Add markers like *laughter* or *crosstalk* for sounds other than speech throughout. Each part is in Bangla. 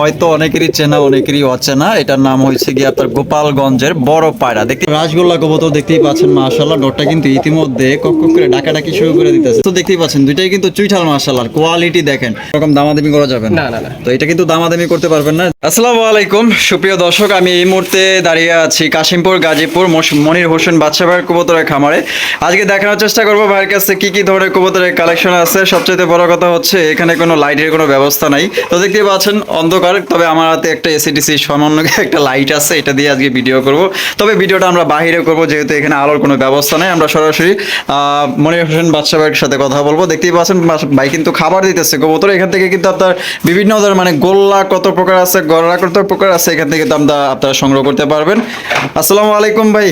হয়তো অনেকেরই চেনা অনেকেরই অচেনা। এটার নাম হয়েছে গিয়ে আপনার গোপালগঞ্জের বড় পায়রা। দেখতে রাসগোল্লা কবুতর দেখতেই পাচ্ছেন মাশাল্লাহ ডটটা কিন্তু ইতিমধ্যে কক করে ডাকাডাকি শুরু করে দিতেছে। তো দেখতেই পাচ্ছেন দুইটাই কিন্তু চুইঠাল মাশাল্লাহ কোয়ালিটি দেখেন এরকম দামাদামি করা যাবে না। না তো এটা কিন্তু দামাদামি করতে পারবেন না। আসসালামু আলাইকুম। সুপ্রিয় দর্শক আমি এই মুহূর্তে দাঁড়িয়ে আছি কাশিমপুর গাজীপুর মনির হোসেন বাদশা ভাইয়ের কবুতরের খামারে। আজকে দেখানোর চেষ্টা করব ভাইয়ের কাছে কি কি ধরনের কবুতরের কালেকশন আছে। সবচেয়ে বড় কথা হচ্ছে এখানে কোনো লাইটের কোনো ব্যবস্থা নাই। তো দেখতেই পাচ্ছেন অন্ধকার তবে আমার হাতে একটা এসিডিসি সামান্য একটা লাইট আছে, এটা দিয়ে আজকে ভিডিও করব। তবে ভিডিওটা আমরা বাইরে করব, যেহেতু এখানে আলোর কোনো ব্যবস্থা নেই, আমরা সরাসরি মনির হোসেন বাদশা ভাইয়ের সাথে কথা বলব। দেখতেই পাচ্ছেন ভাই কিন্তু খাবার দিতেছে, কবুতর। এখান থেকে কিন্তু আপনার বিভিন্ন ধরনের মানে গোল্লা কত প্রকার আছে গড়া কত প্রকার আছে, এখান থেকে কিন্তু আমরা আপনারা সংগ্রহ করতে পারবেন। আসসালামু আলাইকুম ভাই।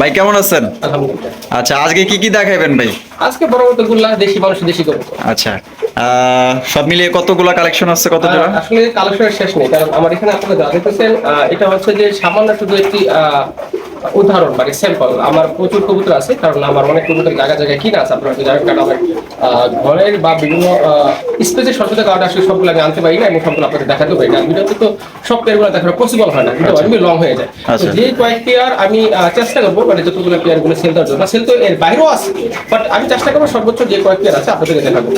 ভাই কেমন আছেন? আচ্ছা আজকে কি কি দেখাইবেন ভাই? আজকে বড় মতো গুল্লা দেশি মানুষ দেশি করব আচ্ছা সব মিলিয়ে কতগুলা কালেকশন আছে কত জোড়া আসলে কালেকশনের শেষ নেই কারণ আমার এখানে আপনারা যা দেখতেছেন এটা হচ্ছে যে সামান্য শুধু একটি উদাহরণ মানে স্যাম্পল আমার প্রচুর কবুতর আছে কারণ আমার অনেক কবুতর জায়গা জায়গায় কিনা আছে আপনারা জানেন কারণ আমার ঘরের বা বিভিন্ন স্পেসের স্বচ্ছতা কারণে আসলে সবগুলো আমি আনতে পারি না এবং সবগুলো আপনাদের দেখাতে পারি না। ভিডিওতে তো সব পেয়ারগুলো দেখানো পসিবল হয় না ভিডিও লং হয়ে যায়। আচ্ছা। যে কয়েক পেয়ার আমি চেষ্টা করব মানে যতগুলো প্লেয়ারগুলো সেল দেওয়ার জন্য। সেল তো এর বাইরেও আছে বাট আমি চেষ্টা করব সর্বোচ্চ যে কয়েক প্লেয়ার আছে আপনাদেরকে দেখাবো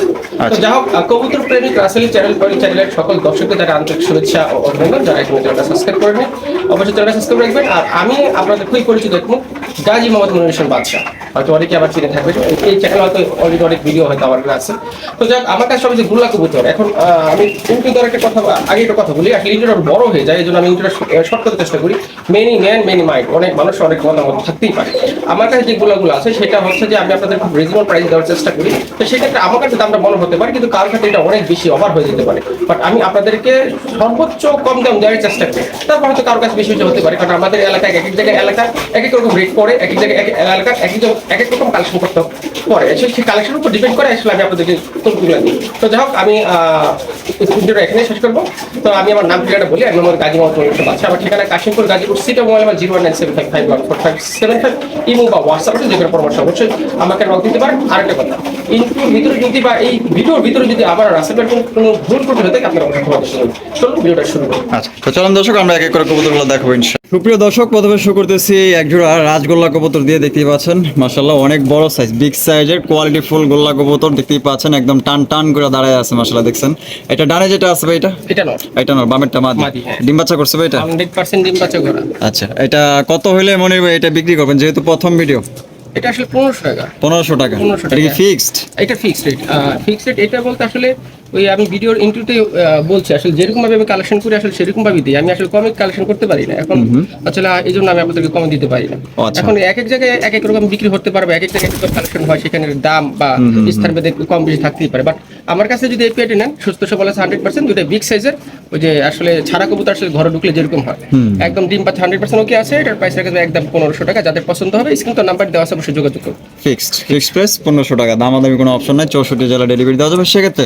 তো যাই যা হোক কবুতর প্রেমিক রাসেলি চ্যানেল পরি চ্যানেলের সকল দর্শকদের যারা আন্তরিক শুভেচ্ছা ও অভিনন্দন যারা এখানে চ্যানেলটা সাবস্ক্রাইব করে নেন। অবশ্যই চ্যানেলটা সাবস্ক্রাইব রাখবেন। আর আমি আপনাদের খুবই পরিচিত দেখুন গাজী মোহাম্মদ মনির হোসেন বাদশাহ। হয়তো অনেকে আবার চিনে থাকবে। এই চ্যানেল হয়তো অলরেডি অনেক ভিডিও হয়তো আমার কাছে। আছে তো যাক, আমার কাছে সবচেয়ে গুল্লা কবুতর, এখন আমি ইন্টুর একটা কথা, আগে একটা কথা বলি, আসলে ইন্টুর বড় হয়ে যায় এই জন্য আমি ইন্টুটা শর্ট করতে চেষ্টা করি। মেনি ম্যান মেনি মাইন্ড অনেক মানুষ, অনেক মতামত থাকতেই পারে। আমার কাছে যে গুলাগুলো আছে, সেটা হচ্ছে যে আমি আপনাদের খুব রিজনেবল প্রাইস দেওয়ার চেষ্টা করি। তো সেক্ষেত্রে আমার কাছে দামটা মনে হতে পারে, কিন্তু কার ক্ষেত্রে এটা অনেক বেশি ওভার হয়ে যেতে পারে। বাট আমি আপনাদেরকে সর্বোচ্চ কম দাম দেওয়ার চেষ্টা করি। তারপর হয়তো কারোর কাছে বেশি হতে পারে, কারণ আমাদের এলাকায় এক এক জায়গায় এলাকা এক এক রকম রেট পড়ে, এক এক জায়গায় এক এলাকার এক এক এক এক রকম কালেকশন করতে পরে। সেই কালেকশনের উপর ডিপেন্ড করে আসলে আমি আপনাদেরকে তথ্যগুলো দিই। তো যাই হোক, আমি ভিডিওটা এখানে শেষ করব। তো আমি আমার নাম ঠিকানা বলি, এক নম্বর গাজী মোহাম্মদ মনির আছে আমার ঠিকানা কাশিমপুর গাজীপুর সিটা mobile number zero nine seven five five one four five seven five imo বা হোয়াটসঅ্যাপ আছে, যে পরামর্শ অবশ্যই আমাকে নক দিতে পারেন। আরেকটা কথা ইন্টুর ভিতরে যদি বা এই ভিডিওর ভিতরে যদি আবার রাসেলের কোনো ভুল ত্রুটি হতে থাকে আপনারা দিতে চলুন, ভিডিওটা শুরু করুন আচ্ছা চলুন দর্শক, আমরা এক এক করে কবুতরগুলো দেখাবো ইনশাআল্লাহ। সুপ্রিয় দর্শক প্রথমে শুরু করতেছি এক জোড়া রাজগোল্লা কবুতর দিয়ে দেখতেই পাচ্ছেন। মাশাল্লাহ অনেক বড় সাইজ বিগ সাইজের কোয়ালিটি ফুল গোল্লা কবুতর দেখতেই পাচ্ছেন একদম টান টান করে দাঁড়ায় আছে মাশাল্লাহ দেখছেন। এটা ডানে যেটা আছে ভাই এটা? এটা নট। এটা না বামেরটা মাদি। হ্যাঁ। ডিম বাচ্চা করছে ভাই এটা? হান্ড্রেড পার্সেন্ট ডিম বাচ্চা করা। আচ্ছা এটা কত হইলে মনে হয় এটা বিক্রি করবেন? যেহেতু প্রথম ভিডিও এটা আসলে পনেরোশো টাকা। পনেরোশো টাকা। এটা কি ফিক্সড এটা ফিক্সড রেট ফিক্সড রেট এটা বলতে আসলে ওই আমি ভিডিওর ইন্টুতে বলছি আসলে যেরকম ভাবে আমি কালেকশন করি আসলে সেরকম ভাবে দিই। আমি আসলে কমে কালেকশন করতে পারি না। এখন আসলে এই জন্য আমি আপনাদেরকে কমে দিতে পারি না। আচ্ছা। এখন এক এক জায়গায় এক এক রকম বিক্রি করতে পারবে এক এক জায়গায় কালেকশন হয় সেখানে দাম বা স্থান ভেদে কম বেশি থাকতেই পারে। বাট আমার কাছে যদি এই পেটে নেন সুস্থ সবল আছে হান্ড্রেড পার্সেন্ট দুটো বিগ সাইজের ওই যে আসলে ছাড়া কবুতর আসলে ঘরে ঢুকলে যেরকম হয়। একদম ডিম পাচ্ছে হান্ড্রেড পার্সেন্ট ওকে আছে এটার প্রাইস রাখবে একদম পনেরোশো টাকা যাদের পছন্দ হবে স্ক্রিন তো নাম্বার দেওয়া আছে অবশ্যই যোগাযোগ করুন। ফিক্সড ফিক্সড প্রাইস পনেরোশো টাকা। দাম দামাদামি কোনো অপশন নাই চৌষট্টি জেলা ডেলিভারি দেওয়া যাবে। সেক্ষেত্রে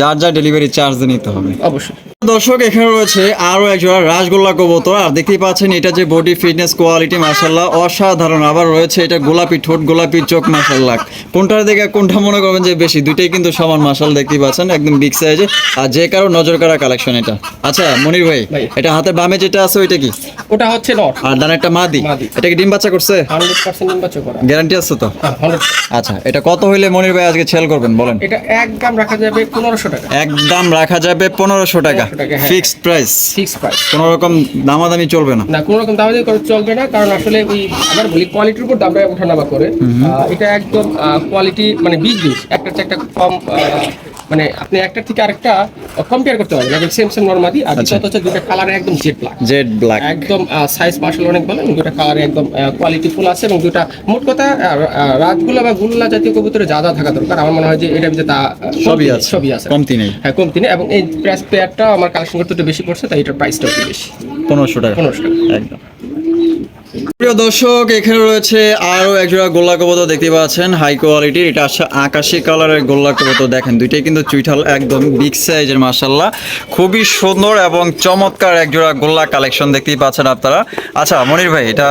যার যা ডেলিভারি চার্জ নিতে হবে। অবশ্যই। দর্শক এখানে রয়েছে আরও এক জোড়া রাসগোল্লা কবুতর। আর দেখতেই পাচ্ছেন এটা যে বডি ফিটনেস কোয়ালিটি মাসাল্লাহ অসাধারণ। আবার রয়েছে এটা গোলাপি ঠোঁট গোলাপি চোখ মাসাল্লাহ কোনটার দিকে কোনটা মনে করবেন যে বেশি? দুইটাই কিন্তু সমান মাসাল দেখতেই পাচ্ছেন একদম বিগ সাইজে আর যে কারও নজর কাড়া কালেকশন এটা। আচ্ছা মনির ভাই। এটা হাতের বামে যেটা আছে ওইটা কি? ওটা হচ্ছে নট। আর ডান একটা মাদি। এটা কি ডিম বাচ্চা করছে? হান্ড্রেড পার্সেন্ট ডিম বাচ্চা করা। গ্যারান্টি আছে তো? হ্যাঁ আচ্ছা এটা কত হইলে মনির ভাই আজকে ছেল করবেন বলেন? এটা একদম রাখা যাবে পনেরোশো টাকা। একদম রাখা যাবে পনেরোশো টাকা। 1500 টাকা, হ্যাঁ। Fixed price? Fix price. কোনো রকম দামাদামি চলবে না। না কোনো রকম দামাদামি চলবে না কারণ আসলে ওই আবার বলি কোয়ালিটির উপর দামটা ওঠানামা করে। এটা একদম কোয়ালিটি মানে বিগ একটা একটা কম মানে আপনি একটা থেকে আরেকটা কম্পেয়ার করতে পারবেন। একদম সেম সেম নর্মাদি আর আচ্ছা। দ্বিতীয়ত হচ্ছে দুটো কালার একদম জেড ব্ল্যাক জেড ব্ল্যাক একদম সাইজ মার্শাল অনেক ভালো এবং দুটা কালার একদম কোয়ালিটি ফুল আছে এবং দুটা মোট কথা রাজগুলা বা গুল্লা জাতীয় কবুতরে যা যা থাকা দরকার আমার মনে হয় যে এটা ভিতরে তা সবই আছে। সবই আছে। কমতি নেই। হ্যাঁ কমতি নেই এবং এই প্রাইস পেয়ারটা আমার কালেকশন করতে একটু বেশি পড়ছে তাই এটার প্রাইসটা একটু বেশি। পনেরোশো টাকা। পনেরোশো টাকা। একদম। প্রিয় দর্শক এখানে রয়েছে আরও একজোড়া গোল্লা কবুতর দেখতে পাচ্ছেন। হাই কোয়ালিটির এটা আসছে আকাশি কালারের গোল্লা কবুতর দেখেন। দুইটাই কিন্তু চুইঠাল একদম বিগ সাইজের মাসাল্লাহ খুবই সুন্দর এবং চমৎকার একজোড়া গোল্লা কালেকশন দেখতেই পাচ্ছেন আপনারা। আচ্ছা মনির ভাই এটা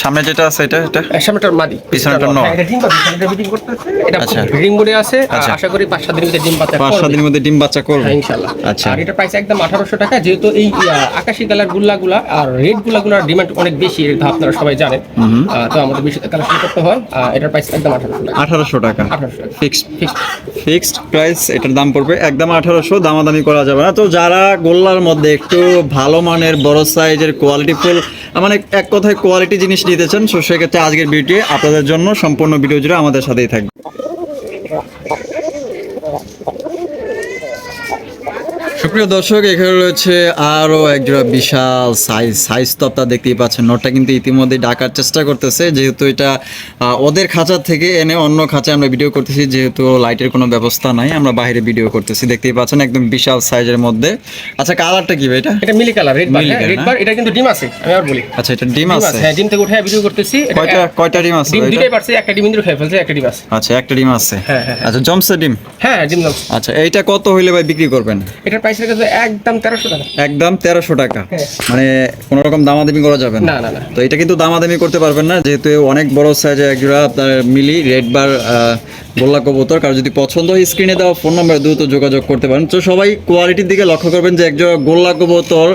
সামনে যেটা আছে এটা এটা? সামনেটার মাদি। পিছনেরটা নর। হ্যাঁ, এটা আচ্ছা। ব্রিডিং বোর্ডে আছে। আর আচ্ছা। আশা করি পাঁচ সাত দিনের ভিতরে ডিম পাচ্ছে পাঁচ সাত দিনের মধ্যে ডিম বাচ্চা করবে। হ্যাঁ ইনশাল্লাহ আচ্ছা। আর এটা প্রাইস একদম আঠারোশো টাকা যেহেতু এই আকাশি কালার গুল্লাগুলা আর রেডগুলা গুলার ডিমান্ড অনেক বেশি এটা আপনারা সবাই জানেন। তো আমাদের বেশি কালেকশন করতে হয় এটার প্রাইস একদম আঠারোশো টাকা। আঠারোশো টাকা। ফিক্সড ফিক্সড প্রাইস এটার দাম পড়বে একদম আঠারোশো দামাদামি করা যাবে না। তো যারা গোল্লার মধ্যে একটু ভালো মানের বড় সাইজের কোয়ালিটি ফুল মানে এক কথায় কোয়ালিটি জিনিস নিতে চান তো সেক্ষেত্রে আজকের ভিডিও আপনাদের জন্য সম্পূর্ণ ভিডিও জুড়ে আমাদের সাথেই থাকবে। সুপ্রিয় দর্শক এখানে রয়েছে আরও একজোড়া বিশাল সাইজ সাইজ তো আপনারা দেখতেই পাচ্ছেন। নোটটা কিন্তু ইতিমধ্যে ডাকার চেষ্টা করতেছে যেহেতু এটা ওদের খাঁচা থেকে এনে অন্য খাঁচায় আমরা ভিডিও করতেছি যেহেতু লাইটের কোনো ব্যবস্থা নাই আমরা বাইরে ভিডিও করতেছি। দেখতেই পাচ্ছেন একদম বিশাল সাইজের মধ্যে। আচ্ছা কালারটা কি ভাই এটা? এটা মিলি কালার রেড বার রেড? বার এটা কিন্তু ডিম আছে আমি আর বলি। আচ্ছা এটা ডিম আছে? হ্যাঁ ডিম থেকে উঠে ভিডিও করতেছি কয়টা কয়টা ডিম আছে ডিম দুটাই পারছে একটা ডিম ইন্দ্র খেয়ে ফেলছে একটা ডিম আছে। আচ্ছা একটা ডিম আছে। হ্যাঁ, হ্যাঁ, আচ্ছা জমসে ডিম? হ্যাঁ ডিম দাম আচ্ছা এইটা কত হইলে ভাই বিক্রি করবেন? এটার প্রাইস একদম তেরোশো টাকা। একদম তেরোশো টাকা। হ্যাঁ। মানে কোনো রকম দামাদামি করা যাবে না, না, না। তো এটা কিন্তু দামাদামি করতে পারবেন না যেহেতু অনেক বড় সাইজের একজোড়া আপনার মিলি রেড বার গোল্লা কবুতর। কারও যদি পছন্দ হয় স্ক্রিনে দেওয়া ফোন নাম্বার দ্রুত যোগাযোগ করতে পারেন। তো সবাই কোয়ালিটির দিকে লক্ষ্য করবেন যে একজোড়া গোল্লা কবুতর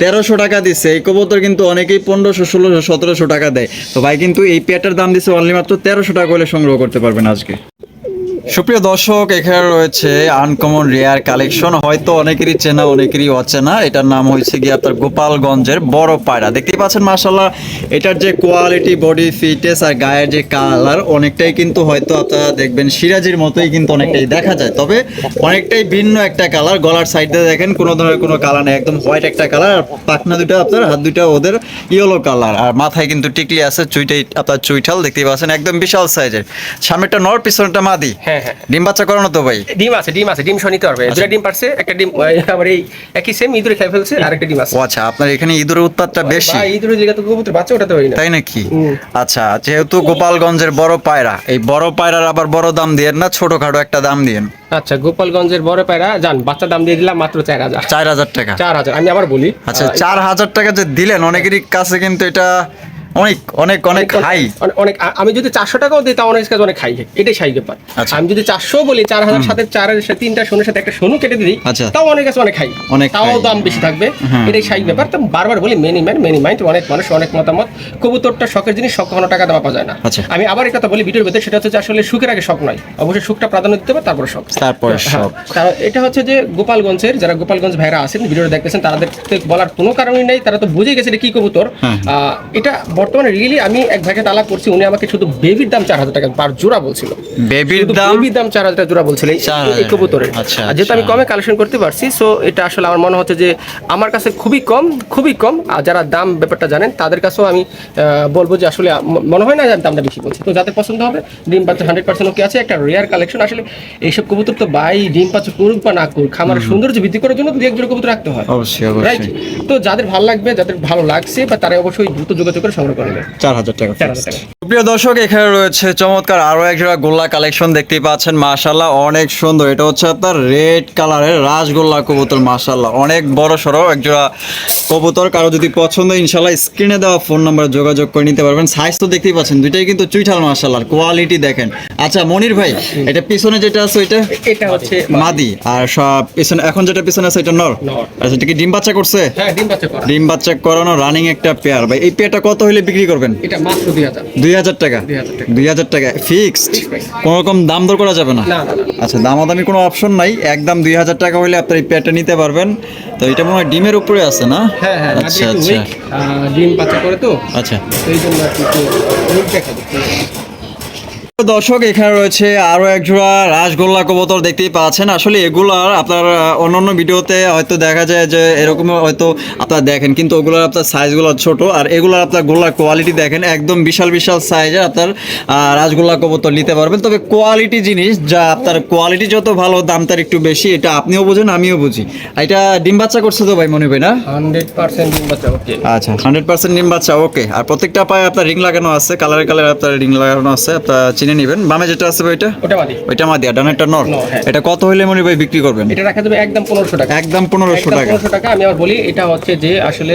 তেরোশো টাকা দিচ্ছে। এই কবুতর কিন্তু অনেকেই পনেরোশো ষোলোশো সতেরোশো টাকা দেয়। তো ভাই কিন্তু এই পেয়ারটার দাম দিচ্ছে অনলি মাত্র তেরোশো টাকা হলে সংগ্রহ করতে পারবেন আজকে। সুপ্রিয় দর্শক, এখানে রয়েছে আনকমন রেয়ার কালেকশন হয়তো অনেকেরই চেনা, অনেকেরই অচেনা। এটার নাম হয়েছে গিয়ে আপনার গোপালগঞ্জের বড় পায়রা। দেখতেই পাচ্ছেন মাসাল্লাহ এটার যে কোয়ালিটি বডি ফিটনেস আর গায়ের যে কালার অনেকটাই কিন্তু হয়তো আপনারা দেখবেন সিরাজির মতোই কিন্তু অনেকটাই দেখা যায়। তবে অনেকটাই ভিন্ন একটা কালার গলার সাইডে দেখেন, কোনো ধরনের কোনো কালার নেই, একদম হোয়াইট একটা কালার আর পাখনা দুটো আপনার, হাত দুটো ওদের ইয়েলো কালার আর মাথায় কিন্তু টিকলি আছে, চুইটাই, আপনার চুইঠাল, দেখতেই পাচ্ছেন, একদম বিশাল সাইজের সামনেটা নর পিছনটা মাদি। হ্যাঁ হ্যাঁ ডিম বাচ্চা করানো তো ভাই। ডিম আছে ডিম আছে ডিম সহ নিতে পারবে দুটা ডিম পারছে একটা ডিম আবার এই একই সেম ইঁদুরে খেয়ে ফেলছে আর একটা ডিম আছে। ও আচ্ছা আপনার এখানে ইঁদুরের উৎপাতটা বেশি? বা ইঁদুরের জায়গা তো কবুতর বাচ্চা ওঠাতে পারি না। তাই নাকি? আচ্ছা যেহেতু গোপালগঞ্জের বড় পায়রা এই বড় পায়রার আবার বড় দাম দিয়ে না ছোটখাটো একটা দাম দিয়ে আচ্ছা গোপালগঞ্জের বড় পায়রা যান বাচ্চা দাম দিয়ে দিলাম মাত্র চার হাজার। চার হাজার টাকা। চার হাজার আমি আবার বলি। আচ্ছা চার হাজার টাকা যে দিলেন অনেকেরই কাছে কিন্তু এটা অনেক অনেক অনেক হাই অনেক- আমি যদি চারশো টাকাও দিই তাও অনেক কাছে অনেক খাই এটাই ব্যাপার আচ্ছা। আমি যদি চারশো বলি চার হাজার সাথে চারের তিনটা সাথে একটা কেটে দিই আচ্ছা। তাও অনেক কাছে অনেক খাই অনেক তাও দাম বেশি থাকবে। এটাই ব্যাপার তো বারবার বলি মেনি ম্যান মেনি মাইন্ড অনেক মানুষ অনেক মতামত কবুতরটা শখের জিনিস শখ কখনো টাকা দেওয়া পাওয়া যায় না আচ্ছা। আমি আবার একটা বলি ভিডিওর ভেতরে সেটা হচ্ছে আসলে সুখের আগে শখ নয় অবশ্যই সুখটা প্রাধান্য দিতে হবে তারপর শখ তারপরে হ্যাঁ, শখ। এটা হচ্ছে যে গোপালগঞ্জের যারা গোপালগঞ্জ ভাইরা আছেন ভিডিওটা দেখতেছেন তাদের বলার কোনো কারণই নেই তারা তো বুঝে গেছে এটা কি কবুতর। আহ, এটা বর্তমানে রিয়েলি আমি এক ভাইকে তালাক করছি উনি আমাকে শুধু বেবির দাম চার হাজার টাকা পার জোড়া বলছিল। বেবির দাম বেবির দাম চার হাজার টাকা জোড়া বলছিল এই- কবুতরের। আচ্ছা, যেহেতু আমি আচ্ছা। কমে কালেকশন করতে পারছি সো এটা আসলে আমার মনে হচ্ছে যে আমার কাছে খুবই কম খুবই কম। আর যারা দাম ব্যাপারটা জানেন তাদের কাছেও আমি বলব যে আসলে মনে হয় না যে দামটা বেশি বলছি। তো যাদের পছন্দ হবে ডিম পাচ্ছে হান্ড্রেড পার্সেন্ট ওকে আছে একটা রেয়ার কালেকশন আসলে এইসব কবুতর তো বাই ডিম পাচ্ছে করুক বা না করুক খামারের সৌন্দর্য বৃদ্ধি করার জন্য দু এক জোড়া কবুতর রাখতে হয়। অবশ্যই রাইট তো যাদের ভালো লাগবে যাদের ভালো লাগছে বা তারা অবশ্যই দ্রুত যোগাযোগ করে সংগ্রহ করে নেবে চার হাজার টাকা চার হাজার টাকা। প্রিয় দর্শক এখানে রয়েছে চমৎকার আরও এক জোড়া গোল্লা কালেকশন দেখতে পাচ্ছেন। মাশাল্লাহ অনেক সুন্দর। এটা হচ্ছে আপনার রেড কালারের রাজগোল্লা কবুতর মাশাল্লাহ অনেক বড় সড়ো এক জোড়া কবুতর। কারও যদি পছন্দ ইনশাল্লাহ স্ক্রিনে দেওয়া ফোন নাম্বার যোগাযোগ করে নিতে পারবেন। সাইজ তো দেখতেই পাচ্ছেন দুইটাই কিন্তু চুইঠাল মাশাল্লাহ কোয়ালিটি দেখেন। আচ্ছা মনির ভাই এটা পিছনে যেটা আছে ওইটা? এটা হচ্ছে মাদি। আর সব পিছনে এখন যেটা পিছনে আছে এটা নর। আচ্ছা এটা কি ডিম বাচ্চা করছে? হ্যাঁ ডিম করা। ডিম বাচ্চা করানো রানিং একটা পেয়ার ভাই এই পেয়ারটা কত হলে বিক্রি করবেন? এটা মাত্র দুই হাজার। দুই হাজার টাকা? 2000 টাকা। দুই হাজার টাকা। ফিক্সড? কোনো রকম দাম দর করা যাবে না? আচ্ছা দাম দামি দামাদামি কোনো অপশন নাই। একদম দুই হাজার টাকা হলে আপনার এই পেয়ারটা নিতে পারবেন। তো এটা মনে হয় ডিমের উপরে আছে না? হ্যাঁ হ্যাঁ আচ্ছা আচ্ছা। ডিম পাচ্ছে করে তো। আচ্ছা। এই জন্য আর কি একটু weak দেখা যাচ্ছে। দর্শক এখানে রয়েছে আরও এক জোড়া রাসগোল্লা কবুতর দেখতেই পাচ্ছেন। আসলে এগুলার আপনার অন্যান্য ভিডিওতে হয়তো দেখা যায় যে এরকম হয়তো আপনারা দেখেন কিন্তু ওগুলোর আপনার সাইজগুলো ছোট আর এগুলোর আপনার গোল্লার কোয়ালিটি দেখেন একদম বিশাল বিশাল সাইজের আপনার রাসগোল্লা কবুতর নিতে পারবেন। তবে কোয়ালিটি জিনিস যা আপনার কোয়ালিটি যত ভালো দাম তার একটু বেশি এটা আপনিও বুঝেন আমিও বুঝি। এটা ডিম বাচ্চা করছে তো ভাই মনে হয় না? হান্ড্রেড পার্সেন্ট ডিম বাচ্চা ওকে আচ্ছা হান্ড্রেড পার্সেন্ট ডিম বাচ্চা ওকে আর প্রত্যেকটা পায়ে আপনার রিং লাগানো আছে কালারে কালারে আপনার রিং লাগানো আছে আপনার চিনে নেবেন। বামে যেটা আছে ভাই ওইটা ওটা মাদি ওইটা মা দিয়া ডানেরটা নর। হ্যাঁ। এটা কত হইলে মনে ভাই বিক্রি করবেন? এটা রাখা যাবে একদম পনেরোশো টাকা। একদম পনেরোশো একদম টাকা। পনেরোশো টাকা। আমি আবার বলি এটা হচ্ছে যে আসলে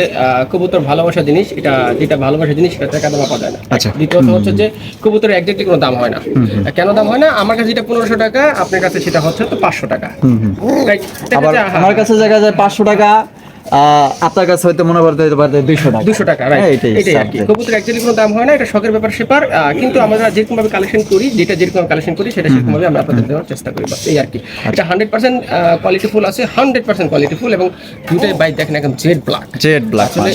কবুতর ভালোবাসা জিনিস। এটা যেটা ভালোবাসা জিনিস সেটা টাকা দাম পাওয়া যায় না। আচ্ছা। দ্বিতীয়ত হচ্ছে যে কবুতরের একজাক্টলি কোনো দাম হয় না। কেন দাম হয় না? আমার কাছে যেটা পনেরোশো টাকা আপনার কাছে সেটা হচ্ছে তো পাঁচশো টাকা। আবার আমার কাছে জায়গা যায় পাঁচশো টাকা। আহ, আপনার কাছে হয়তো মনে করতে হতে পারে দুইশো টাকা। দুশো টাকা এটাই আর কি। কবুতর অ্যাকচুয়ালি কোনো দাম হয় না এটা শখের ব্যাপার সেপার কিন্তু আমরা যেরকম ভাবে কালেকশন করি যেটা যেরকম কালেকশন করি সেটা সেরকম ভাবে আমরা আপনাদের দেওয়ার চেষ্টা করি এই আর কি। এটা হান্ড্রেড পার্সেন্ট কোয়ালিটি ফুল আছে হান্ড্রেড পার্সেন্ট কোয়ালিটি ফুল এবং দুটাই বাইক দেখেন একদম জেড ব্ল্যাক জেড ব্ল্যাক আসলে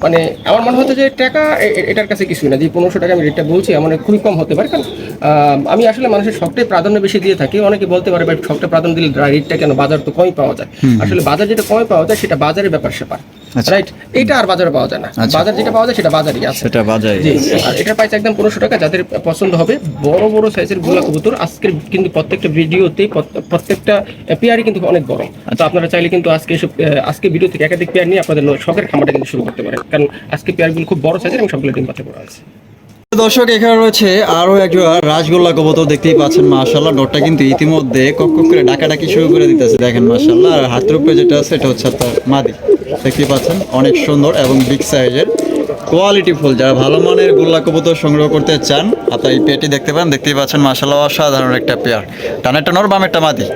মানে আমার মনে হতো যে টাকা এটার কাছে কিছুই না। যে পনেরোশো টাকা আমি রেটটা বলছি আমার খুবই কম হতে পারে। কারণ আহ, আমি আসলে মানুষের শখটাই প্রাধান্য বেশি দিয়ে থাকি। অনেকে বলতে পারে ভাই শখটা প্রাধান্য দিলে রেটটা কেন বাজার তো কমই পাওয়া যায়? আসলে বাজার যেটা কমই পাওয়া যায় সেটা বাজারের ব্যাপার সেপার আচ্ছা। রাইট এটা আর বাজারে পাওয়া যায় না। আচ্ছা। বাজার যেটা পাওয়া যায় সেটা বাজারই আছে। সেটা আর এটার প্রাইস একদম পনেরোশো টাকা যাদের পছন্দ হবে বড় বড় সাইজের গোলা কবুতর আজকের কিন্তু প্রত্যেকটা প্রত্যেক- প্রত্যেকটা পেয়ারই কিন্তু অনেক বড়। তো আপনারা চাইলে কিন্তু আজকে এসব আজকে ভিডিও থেকে একাধিক পেয়ার নিয়ে আপনাদের শখের খামারটা কিন্তু শুরু করতে পারেন। কারণ আজকে পেয়ারগুলো খুব বড় সাইজের এবং সবগুলো ডিম পাতে করা আছে। দর্শক এখানে রয়েছে আরও একজোড়া রাসগোল্লা কবুতর দেখতেই পাচ্ছেন মাশাল্লাহ নটটা কিন্তু ইতিমধ্যে কক কক করে ডাকাডাকি শুরু করে দিতেছে। দেখেন মাশাল্লাহ আর হাতের উপরে যেটা আছে এটা হচ্ছে আপনার মাদি। দেখতেই পাচ্ছেন অনেক সুন্দর এবং বিগ সাইজের কোয়ালিটি ফুল। যারা ভালো মানের গোল্লা কবুতর সংগ্রহ করতে চান আপনার এই পেটি দেখতে পান দেখতেই পাচ্ছেন মাশাল্লাহ অসাধারণ একটা পেয়ার ডানেরটা নর বামেরটা মাদি।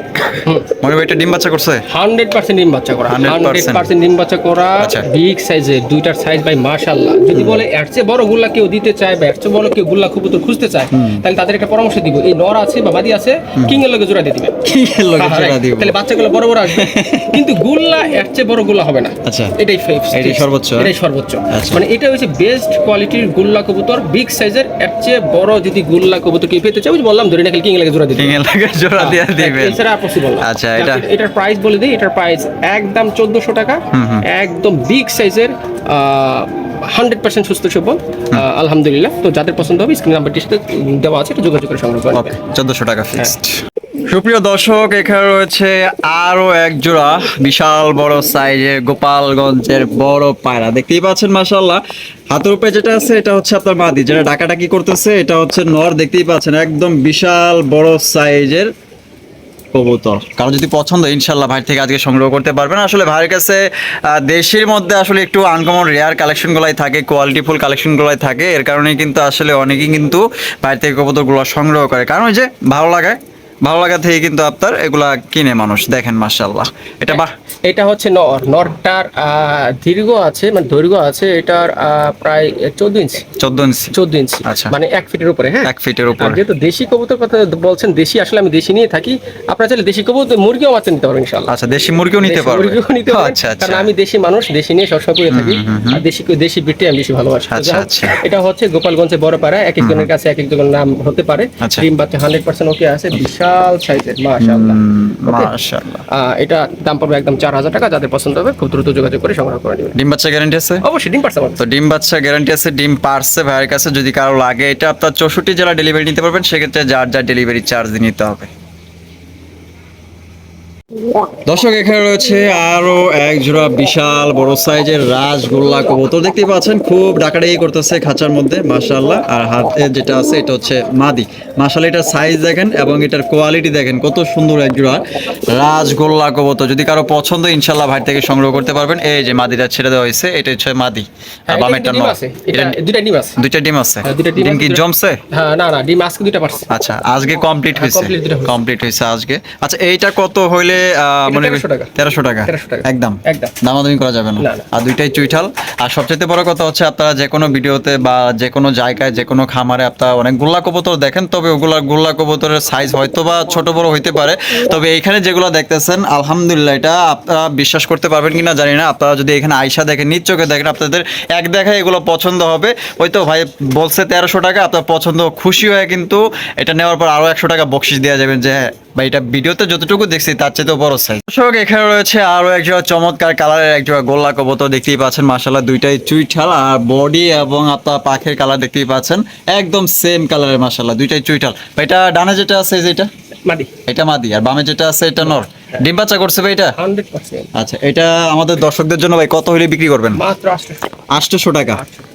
মনে হয় এটা ডিম বাচ্চা করছে? হান্ড্রেড পার্সেন্ট ডিম বাচ্চা করা। 100% হান্ড্রেড পার্সেন্ট ডিম বাচ্চা করা আচ্ছা। বিগ সাইজের দুইটার সাইজ বাই মাশাল্লাহ যদি বলে এর চেয়ে বড় গুল্লা কেউ দিতে চায় বা এর চেয়ে বড় কেউ গুল্লা কবুতর খুঁজতে চায় তাহলে তাদের একটা পরামর্শ দিব। এই নর আছে বা মাদি আছে কিং এর লগে জোড়া দিয়ে দিবেন। কি হ্যাঁ, চড়া right. দিব। তাহলে বাচ্চাগুলো বড় বড় আসবে। *laughs* কিন্তু গুল্লা এর চেয়ে বড় গুল্লা হবে না। আচ্ছা। এটাই. এটাই সর্বোচ্চ? এটাই সর্বোচ্চ। আচ্ছা। মানে এটা হচ্ছে বেস্ট কোয়ালিটির গুল্লা কবুতর বিগ সাইজের এর চেয়ে বড় যদি গুল্লা কবুতর কেউ পেতে যে বললাম ধরে নাকি কিং লগে জোড়া দিতে কিং লাগে জোড়া দিয়ে দিবেন। এছাড়া আর পসিবল আচ্ছা, এটা- এটার প্রাইস বলে দিই এটার প্রাইস একদম চোদ্দশো টাকা। একদম বিগ সাইজের হান্ড্রেড পার্সেন্ট সুস্থ সবল আলহামদুলিল্লাহ। তো যাদের পছন্দ হবে স্ক্রিন নাম্বারটি সাথে দেওয়া আছে এটা যোগাযোগ করে সংগ্রহ চোদ্দশো টাকা ফিক্সড সুপ্রিয় দর্শক, এখানে রয়েছে আরও এক জোড়া বিশাল বড় সাইজের গোপালগঞ্জের বড় পায়রা। দেখতেই পাচ্ছেন মাসাল্লাহ হাতের উপরে যেটা আছে, এটা হচ্ছে আপনার মাদি, যেটা ডাকাডাকি করতেছে, এটা হচ্ছে নর, দেখতেই পাচ্ছেন, একদম বিশাল বড় সাইজের কবুতর। কারও যদি পছন্দ ইনশাল্লাহ ভাই থেকে আজকে সংগ্রহ করতে পারবেন। আসলে ভাইয়ের কাছে দেশের মধ্যে আসলে একটু আনকমন রেয়ার কালেকশনগুলাই থাকে কোয়ালিটিফুল কালেকশনগুলাই থাকে। এর কারণে কিন্তু আসলে অনেকেই কিন্তু ভাইয়ের থেকে কবুতরগুলো সংগ্রহ করে। কারণ ওই যে, ভালো লাগায় ভালো লাগা থেকে কিন্তু আপনার এগুলা কিনে মানুষ দেখেন মার্শাল্লাহ এটা বাহ। এটা হচ্ছে নর নরটার দীর্ঘ আছে মানে দৈর্ঘ্য আছে এটার প্রায় চোদ্দ ইঞ্চি। চোদ্দ ইঞ্চি? চোদ্দ ইঞ্চি। আচ্ছা। মানে এক ফিটের উপরে হ্যাঁ? এক ফিটের উপর। যেহেতু দেশি কবুতর কথা বলছেন দেশি আসলে আমি দেশি নিয়ে থাকি আপনারা চাইলে দেশি কবুতর মুরগিও বাচ্চা নিতে পারবেন ইনশাল্লাহ আচ্ছা দেশি মুরগিও নিতে দেশি পারবে। মুরগিও নিতে পারবেন আচ্ছা আচ্ছা। কারণ আমি দেশি মানুষ দেশি নিয়ে সবসময় করে থাকি। আর দেশি দেশি বিটে আমি বেশি ভালোবাসি। আচ্ছা, আচ্ছা। এটা হচ্ছে গোপালগঞ্জে বড় পাড়া এক একজনের কাছে এক একজনের নাম হতে পারে। আচ্ছা। ডিম বাচ্চা হান্ড্রেড পার্সেন্ট ওকে আছে বিশাল সাইজের মাশাআল্লাহ? এটা দাম পড়বে একদম চার হাজার টাকা যাদের পছন্দ হবে খুব দ্রুত যোগাযোগ করে সংগ্রহ করে নেবেন। ডিম বাচ্চা গ্যারান্টি আছে? অবশ্যই ডিম পারছে তো ডিম বাচ্চা গ্যারান্টি আছে ডিম পারছে ভাইয়ের কাছে যদি কারও লাগে। এটা আপনার চৌষট্টি জেলা ডেলিভারি নিতে পারবেন সেক্ষেত্রে যার যার ডেলিভারি চার্জ নিতে হবে। দর্শক এখানে রয়েছে আরও এক জোড়া বিশাল বড় সাইজের রাজগোল্লা কবুতর। দেখতেই পাচ্ছেন খুব ডাকাডাকি করতেছে খাঁচার মধ্যে মাশাআল্লাহ। আর হাতে যেটা আছে এটা হচ্ছে মাদি। মাশাআল্লাহ এটার সাইজ দেখেন এবং এটার কোয়ালিটি দেখেন কত সুন্দর এক জোড়া রাজগোল্লা কবুতর। যদি কারও পছন্দ ইনশাল্লাহ ভাই থেকে সংগ্রহ করতে পারবেন। এই যে মাদিটা ছেড়ে দেওয়া হয়েছে এটা হচ্ছে মাদি। আর বামেরটা এটা দুইটা ডিম আছে। দুইটা ডিম আছে। হ্যাঁ, ডিম কি জমছে? হ্যাঁ না না ডিম আজকে দুইটা পারছে। আচ্ছা আজকে কমপ্লিট হ্যাঁ, হয়েছে। কমপ্লিট হয়েছে আজকে। আচ্ছা এইটা কত হইলে মনে 1300 টাকা। তেরোশো টাকা। একদম। একদম। দামাদামি করা যাবে না। না, না। আর দুইটাই চুইঠাল। আর সবচেয়ে বড় কথা হচ্ছে আপনারা যে কোনো ভিডিওতে বা যে কোনো জায়গায় যে কোনো খামারে আপনারা অনেক গোল্লা কবুতর দেখেন তবে ওগুলা গোল্লা কবুতরের সাইজ হয়তো বা ছোট বড় হইতে পারে। তবে এইখানে যেগুলো দেখতেছেন আলহামদুলিল্লাহ এটা আপনারা বিশ্বাস করতে পারবেন কিনা জানি না। আপনারা যদি এখানে আইসা দেখেন নিজ চোখে দেখেন আপনাদের এক দেখায় এগুলো পছন্দ হবে। ওই তো ভাই বলছে তেরোশো টাকা আপনার পছন্দ খুশি হয়ে কিন্তু এটা নেওয়ার পর আরও একশো টাকা বকশিস দেওয়া যাবেন যে হ্যাঁ ভাই এটা ভিডিওতে যতটুকু দেখছি তার চেয়ে বড় সাইজ দর্শক এখানে রয়েছে আরও একজোড়া চমৎকার কালারের একজোড়া গোল্লা কবুতর দেখতেই পাচ্ছেন। মাসাল্লাহ দুইটাই চুইঠাল আর বডি এবং আপনার পাখের কালার দেখতেই পাচ্ছেন। একদম সেম কালারের মাসাল্লাহ দুইটাই চুইঠাল এটা ডানে যেটা আছে যেটা যে এটা? মাদি। এটা মাদি আর বামে যেটা আছে এটা নর। ডিম বাচ্চা করছে ভাই এটা? আচ্ছা এটা আমাদের দর্শকদের জন্য ভাই কত হলে বিক্রি করবেন? আটশোশো। টাকা?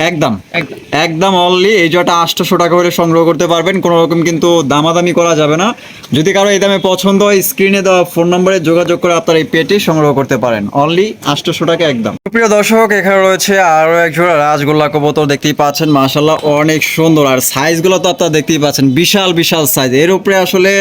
একদম? একদম। একদম অনলি এই জটা আটশোশো টাকা করে সংগ্রহ করতে পারবেন কোনো রকম কিন্তু দামাদামি করা যাবে না। যদি কারও এই দামে পছন্দ হয় স্ক্রিনে দেওয়া ফোন নম্বরে যোগাযোগ করে আপনারা এই পেটি সংগ্রহ করতে পারেন। অনলি আটশোশো টাকা একদম। প্রিয় দর্শক, এখানে রয়েছে আরও এক জোড়া রাজগোল্লা কবুতর দেখতেই পাচ্ছেন। মাশাল্লাহ অনেক সুন্দর। আর সাইজগুলো তো আপনারা দেখতেই পাচ্ছেন, বিশাল বিশাল সাইজ। এর উপরে আসলে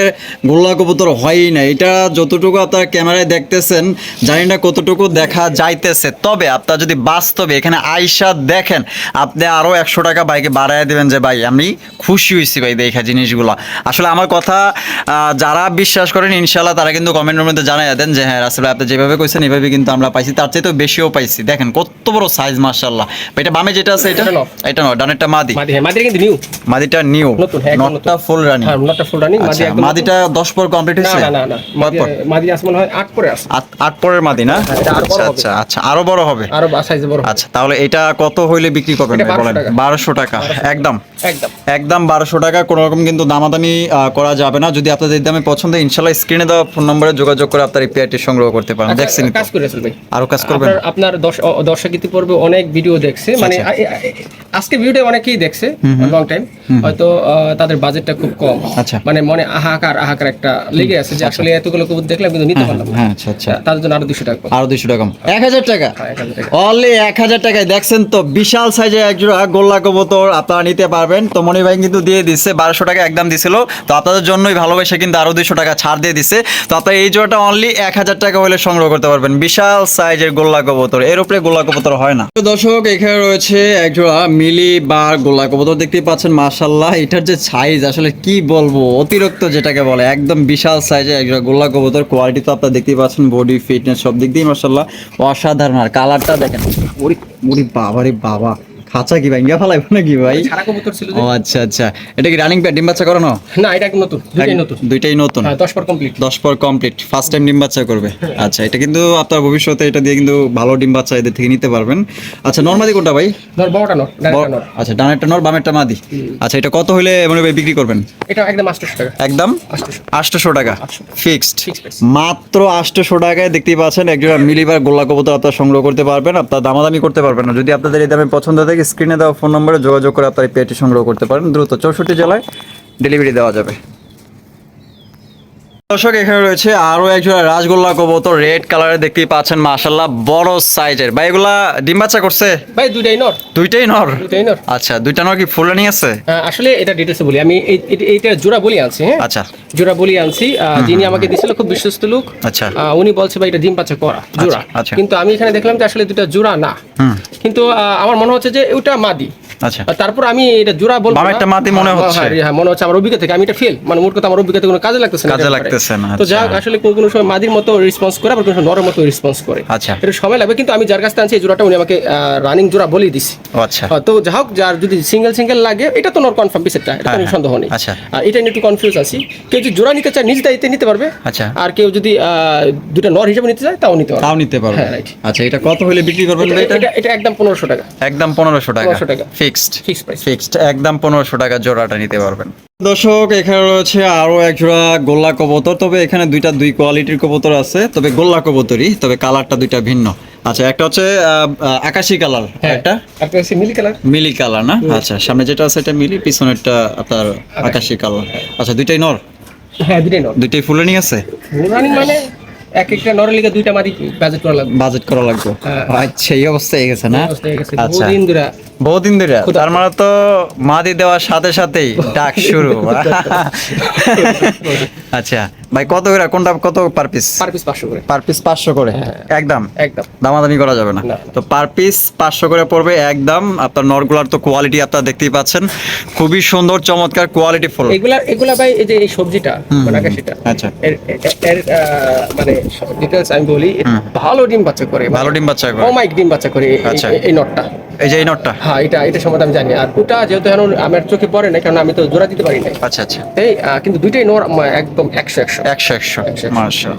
গোল্লা কবুতর হয়ই না। এটা যতটুকু আপনারা ক্যামেরায় দেখতেছেন, জানি না কতটুকু দেখা যাইতেছে। তবে আপনারা যদি বাস্তবে এখানে আইসা দেখেন, আপনি আরও একশো টাকা বাইকে বাড়ায় দেবেন যে, ভাই, আমি খুশি হয়েছি ভাই দেখা জিনিসগুলো। আসলে আমার কথা যারা বিশ্বাস করেন ইনশাল্লাহ তারা কিন্তু কমেন্টের মধ্যে জানাই দেন যে হ্যাঁ আসলে আপনি যেভাবে কইছেন, এভাবে কিন্তু আমরা পাইছি। তার চেয়ে তো বেশিও পাইছি। দেখেন কত বড় সাইজ মার্শাল্লাহ এটা বামে যেটা আছে এটা? এটা নয়। ডানেরটা মাদি। মাদি হ্যাঁ মাদিটা কিন্তু নিউ মাদিটা নিউ নতুন, হ্যাঁ, নটটা ফুল রানি হ্যাঁ নটটা ফুল রানি মাদি আচ্ছা একদম মাদিটা দশ পর কমপ্লিট হয়েছে? না না না মাদি? মাদি আসমান হয় 8 পরে আছে। আট- আট পরের মাদি না? হ্যাঁ, আচ্ছা আচ্ছা আচ্ছা আরও বড় হবে। আরও সাইজে বড় আচ্ছা তাহলে এটা কত হইলে বিক্রি করবেন বলেন? 1200 বলেন বারোশো টাকা। একদম। একদম। একদম বারোশো টাকা কোনো রকম কিন্তু দামাদামি করা যাবে না। যদি আপনাদের দামে পছন্দ ইনশাল্লাহ স্ক্রিনে দেওয়া ফোন নম্বরে যোগাযোগ করে আপনার এই পেয়ারটি সংগ্রহ করতে পারেন। আচ্ছা, দেখছেন কাজ করে ভাই। আরও কাজ করবেন? আপনার দর্শক অনেক ভিডিও দেখছে। মানে আচ্ছা। আ- আ- আজকে ভিডিও অনেকেই দেখছে লং টাইম হয়তো তাদের বাজেটটা খুব কম। আচ্ছা। মানে মনে আহাকার আহাকার একটা লেগে আছে যে আসলে এতগুলো কবুতর দেখলাম কিন্তু নিতে পারলাম না। হ্যাঁ আচ্ছা আচ্ছা। তাদের জন্য আরও দুশো টাকা আরও দুশো টাকা কম। এক হাজার টাকা? হ্যাঁ, এক হাজার টাকা। অনলি এক হাজার টাকায়। দেখছেন তো বিশাল সাইজের এক জোড়া গোল্লা কবুতর আপনারা নিতে পারবেন। তো মনি ভাই কিন্তু দিয়ে দিচ্ছে বারোশো টাকা একদম দিছিল। তো আপনাদের জন্যই ভালোবেসে কিন্তু আরও দুশো টাকা ছাড় দিয়ে দিছে তো আপনারা এই জোড়াটা অনলি এক হাজার টাকা হলে সংগ্রহ করতে পারবেন। বিশাল সাইজের গোল্লা কবুতর। এর উপরে গোল্লা কবুতর হয় না। দর্শক এখানে রয়েছে এক জোড়া মিলি বা গোলা কবুতর দেখতেই পাচ্ছেন মাশাল্লাহ এটার যে সাইজ আসলে কি বলব, অতিরিক্ত যেটাকে বলে, একদম বিশাল সাইজে একটা গোলা কবুতর কোয়ালিটি তো আপনারা দেখতেই পাচ্ছেন বডি ফিটনেস সব দিক দিয়ে মাশাল্লাহ অসাধারণ, আর কালারটা দেখেন, ওরে ওরে বাবা খাঁচা কি ভাই? ইন্ডিয়া ফালাইব নাকি ভাই? ছাড়া কবুতর ছিল ও আচ্ছা আচ্ছা। এটা কি রানিং প্যাড ডিম বাচ্চা করানো? না এটা একদম নতুন দুটোই নতুন। দুইটাই নতুন? হ্যাঁ দশ পর কমপ্লিট দশ পর কমপ্লিট ফার্স্ট টাইম ডিম বাচ্চা করবে। আচ্ছা এটা কিন্তু আপনার ভবিষ্যতে এটা দিয়ে কিন্তু ভালো ডিম বাচ্চা এদের থেকে নিতে পারবেন। আচ্ছা নর্মাদি কোনটা ভাই? বড়টা ডাইরেক্ট নট আচ্ছা নর বামেরটা মাদি। আচ্ছা এটা কত হলে মনে হয় বিক্রি করবেন? এটা একদম আটশো টাকা। একদম? আটশোশো আটশোশো টাকা। ফিক্সড মাত্র আটশোশো টাকায় দেখতেই পাচ্ছেন একজোড়া মিলিবার গোল্লা কবুতর আপনার সংগ্রহ করতে পারবেন আপনার দামাদামি করতে পারবেন না। যদি আপনাদের এই দামে পছন্দ থাকে স্ক্রিনে দেওয়া ফোন নম্বরে যোগাযোগ করে আপনার পেয়েটি সংগ্রহ করতে পারেন। দ্রুত চৌষট্টি জেলায় ডেলিভারি দেওয়া যাবে। দর্শক এখানে রয়েছে আরও একজোড়া রাজগোল্লা কবুতর রেড কালারের দেখতেই পাচ্ছেন মাশাল্লাহ বড় সাইজের ভাই এগুলা ডিম বাচ্চা করছে? ভাই দুইটাই নট দুইটাই নর? দুইটাই নট আচ্ছা দুইটা নর কি ফুল রানিং আছে? আসলে এটা ডিটেলসে বলি। আমি এই- এই- এইটা জোড়া বলি আনছি হ্যাঁ? আচ্ছা। জোড়া বলি আনছি। যিনি আমাকে দিছিল খুব বিশ্বস্ত লোক। আচ্ছা। উনি বলছে ভাই এটা ডিম বাচ্চা করা জোড়া। আচ্ছা। কিন্তু আমি এখানে দেখলাম যে আসলে দুটা জোড়া না। কিন্তু আমার মনে হচ্ছে যে ওটা মাদি। আচ্ছা। তারপর আমি এটা জোড়া বলব না। বামেরটা মাদি মনে হ্যাঁ, হচ্ছে। হ্যাঁ, হ্যাঁ, মনে হচ্ছে আমার অভিজ্ঞতা থেকে। আমি এটা ফেল মানে মোট কথা আমার অভিজ্ঞতা কোনো কাজে লাগতেছে না কাজে লাগতেছে না, তো আচ্ছা। যাক আসলে কোনো কোনো সময় মাদির মতো রেসপন্স করে আবার কোনো সময় নরের মতো রেসপন্স করে। আচ্ছা। এটা সময় লাগবে কিন্তু আমি যার কাছ থেকে আনছি এই জোড়াটা উনি আমাকে রানিং জোড়া বলেই দিছি। আচ্ছা। তো যা হোক যার যদি সিঙ্গেল সিঙ্গেল লাগে এটা তো নর কনফার্ম পিসেরটা এটা কোনো হ্যাঁ। সন্দেহ নেই। আচ্ছা। আর এটা নিয়ে একটু কনফিউজ আছি। কেউ যদি জোড়া নিতে চায় নিজ দায়িত্বে নিতে পারবে। আচ্ছা। আর কেউ যদি আহ, দুটো নর হিসেবে নিতে চায় তাও নিতে পারবে। তাও নিতে পারবে। আচ্ছা এটা কত হলে বিক্রি করবেন এটা এটা? একদম পনেরোশো টাকা। একদম পনেরোশো টাকা। 1500 টাকা। ফিক্সড ফিক্সড একদম পনেরোশো টাকা জোড়াটা নিতে পারবেন। দর্শক এখানে রয়েছে আরও এক জোড়া গোল্লা কবুতর তবে এখানে দুইটা দুই কোয়ালিটির কবুতর আছে তবে গোল্লা কবুতরই তবে কালারটা দুইটা ভিন্ন। আচ্ছা একটা হচ্ছে আকাশি কালার একটা? একটা হচ্ছে মিলি কালার মিলি কালার না? আচ্ছা সামনে যেটা আছে এটা মিলি পিছনেরটা আপনার আকাশি। কালার আচ্ছা দুইটাই নর? হ্যাঁ দুটাই নর। দুইটাই ফুল রানিং আছে? রানিং মানে এক একটা নরের লিগে দুইটা মাটি বাজেট করা লাগবে। বাজেট করা লাগবে। হ্যাঁ। আচ্ছা এই অবস্থা হয়ে গেছে না? অবস্থা হয়ে গেছে। আচ্ছা। বহুদিন ধরে। বহুদিন ধরে? তার মানে তো মাদি দেওয়ার সাথে সাথেই ডাক শুরু। *laughs* আচ্ছা। ভাই কত করে? কোনটা কত পার পিস পার পিস পাঁচশো করে। পার পিস পাঁচশো করে? একদম? একদম। দামাদামি করা যাবে না। তো পার পিস পাঁচশো করে পড়বে একদম। আপনার নরগুলার তো কোয়ালিটি আপনারা দেখতেই পাচ্ছেন। খুবই সুন্দর চমৎকার কোয়ালিটি ফুল। এগুলা এগুলা ভাই এই যে এই সবজিটা সেটা আচ্ছা। এর মানে ডিটেলস আমি বলি ভালো ডিম বাচ্চা করে ভালো ডিম বাচ্চা করে। অমাইক ডিম বাচ্চা করে এই- আচ্ছা। এই- এই নটটা। এই যে এই নটটা? হ্যাঁ এটা এটা সম্বন্ধে আমি জানি। আর ওটা যেহেতু এখন আমার চোখে পড়ে না কারণ আমি তো জোড়া দিতে পারি না আচ্ছা আচ্ছা। এই কিন্তু দুইটাই নর একদম একশো একশো। একশো একশো। মার্শাল